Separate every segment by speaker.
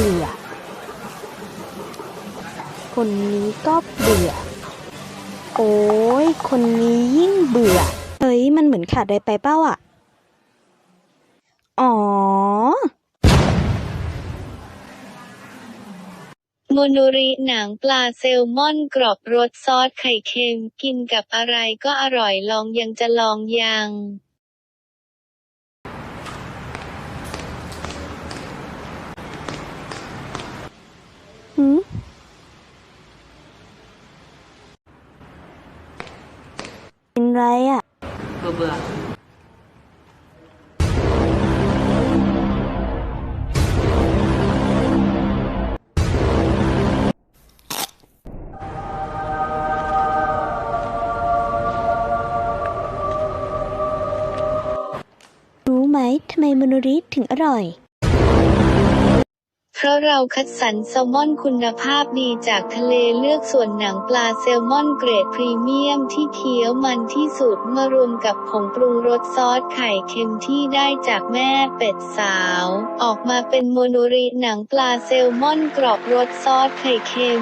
Speaker 1: บื่อ คนนี้ก็เบื่อ โอ้ยคนนี้ยิ่งเบื่อ เฮ้ย มันเหมือนขาดอะไรไปเป้าอะ อ๋อ
Speaker 2: มโนริหนังปลาเซลมอนกรอบรสซอสไข่เค็ม กินกับอะไรก็อร่อยลองยังจะลองยัง
Speaker 1: หืมเป็นไรอะ
Speaker 3: เบื่อเบื่อ
Speaker 1: รู้ไหมทำไมมโนริถึงอร่อย
Speaker 2: เพราะเราคัดสรรแซลมอนคุณภาพดีจากทะเลเลือกส่วนหนังปลาแซลมอนเกรดพรีเมียมที่เคี้ยวมันที่สุดมารวมกับผงปรุงรสซอสไข่เค็มที่ได้จากแม่เป็ดสาว ออกมาเป็นโมโนริหนังปลาแซลมอนกรอบรสซอสไข่เค็ม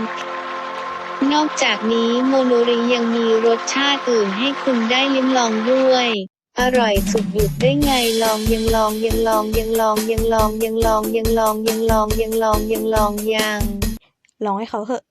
Speaker 2: นอกจากนี้โมโนริยังมีรสชาติอื่นให้คุณได้ลิ้มลองด้วย อร่อยสุดหยุดได้ไงลองยังลองยังลองยังลองยังลองยังลองยังลองยังลองยังลองยังลองยัง
Speaker 1: ลองให้เขาเหอะ